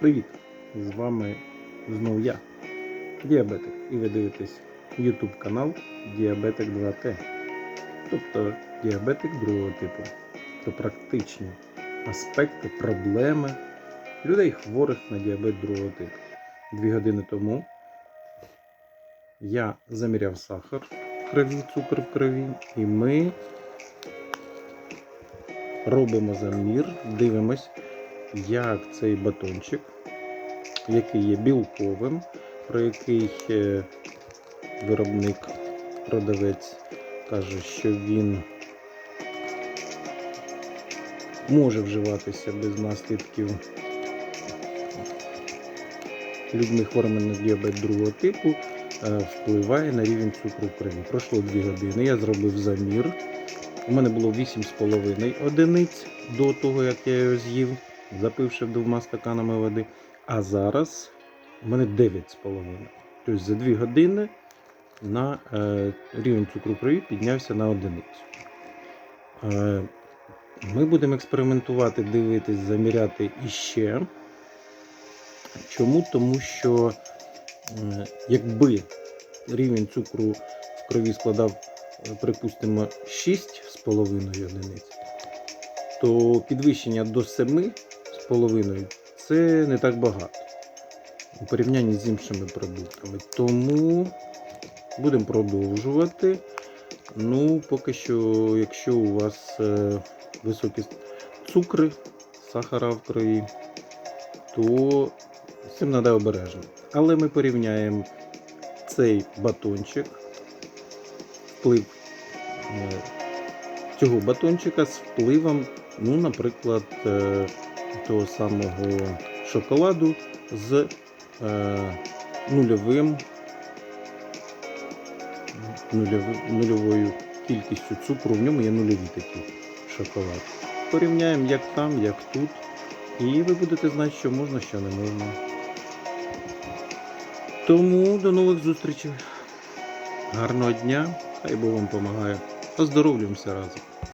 Привіт! З вами знову я, діабетик, і ви дивитесь YouTube канал Діабетик 2Т, тобто діабетик другого типу, про практичні аспекти, проблеми людей хворих на діабет другого типу. Дві години тому я заміряв сахар в крові, цукор в крові, і ми робимо замір, дивимось, як цей батончик, який є білковим, про який виробник, продавець каже, що він може вживатися без наслідків людьми хворими на діабет другого типу, е, впливає на рівень цукру в крові. Пройшло 2 години, я зробив замір. У мене було 8,5 одиниць до того, як я його з'їв, запивши двома стаканами води. А зараз у мене 9,5. Тобто за 2 години на е, рівень цукру крові піднявся на одиницю. Е, ми будемо експериментувати, дивитись, заміряти іще. Чому? Тому що е, якби рівень цукру в крові складав, припустимо, 6,5 одиниць, то підвищення до 7,5 це не так багато у порівнянні з іншими продуктами. Тому будемо продовжувати. Ну, поки що, якщо у вас е, високі цукри, сахара в крові, то з цим треба обережно. Але ми порівняємо цей батончик, вплив е, цього батончика з впливом, ну, наприклад, е, того самого шоколаду з е, нульовим, нульови- нульовою кількістю цукру. В ньому є нульові такі шоколад. Порівняємо як там, як тут. І ви будете знати, що можна, що не можна. Тому до нових зустрічей. Гарного дня, хай Бог вам допомагає. Оздоровлюємося разом.